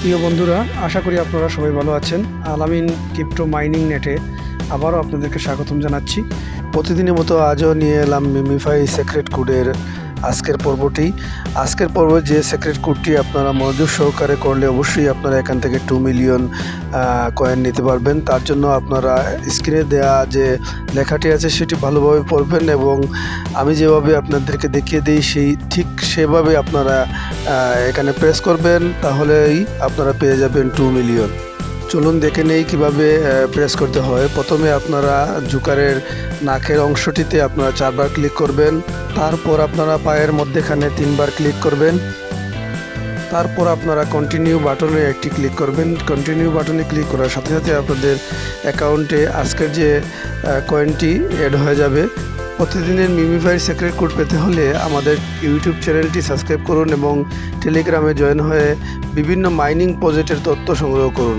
প্রিয় বন্ধুরা, আশা করি আপনারা সবাই ভালো আছেন। আলামিন ক্রিপ্টো মাইনিং নেটে আবারও আপনাদেরকে স্বাগতম জানাচ্ছি। প্রতিদিনের মতো আজও নিয়ে এলাম মিমিফাই সেক্রেট কোডের আজকের পর্বটি। আজকের পর্বে যে সেক্রেট কোডটি আপনারা মনোযোগ সহকারে করলে অবশ্যই আপনারা এখান থেকে টু মিলিয়ন কয়েন নিতে পারবেন। তার জন্য আপনারা স্ক্রিনে দেওয়া যে লেখাটি আছে সেটি ভালোভাবে পড়বেন এবং আমি যেভাবে আপনাদেরকে দেখিয়ে দিই, সেই ঠিক সেভাবে আপনারা এখানে প্রেস করবেন, তাহলেই আপনারা পেয়ে যাবেন টু মিলিয়ন চলুন দেখে নেই কীভাবে প্রেস করতে হয়। প্রথমে আপনারা জুকারের নাকের অংশটিতে আপনারা চারবার ক্লিক করবেন। তারপর আপনারা পায়ের মধ্যেখানে তিনবার ক্লিক করবেন। তারপর আপনারা কন্টিনিউ বাটনে একটি ক্লিক করবেন। কন্টিনিউ বাটনে ক্লিক করার সাথে সাথে আপনাদের অ্যাকাউন্টে আজকের যে কয়েনটি অ্যাড হয়ে যাবে। প্রতিদিনের মিমিফাইয়ের সিক্রেট কোড পেতে হলে আমাদের ইউটিউব চ্যানেলটি সাবস্ক্রাইব করুন এবং টেলিগ্রামে জয়েন হয়ে বিভিন্ন মাইনিং প্রজেক্টের তথ্য সংগ্রহ করুন।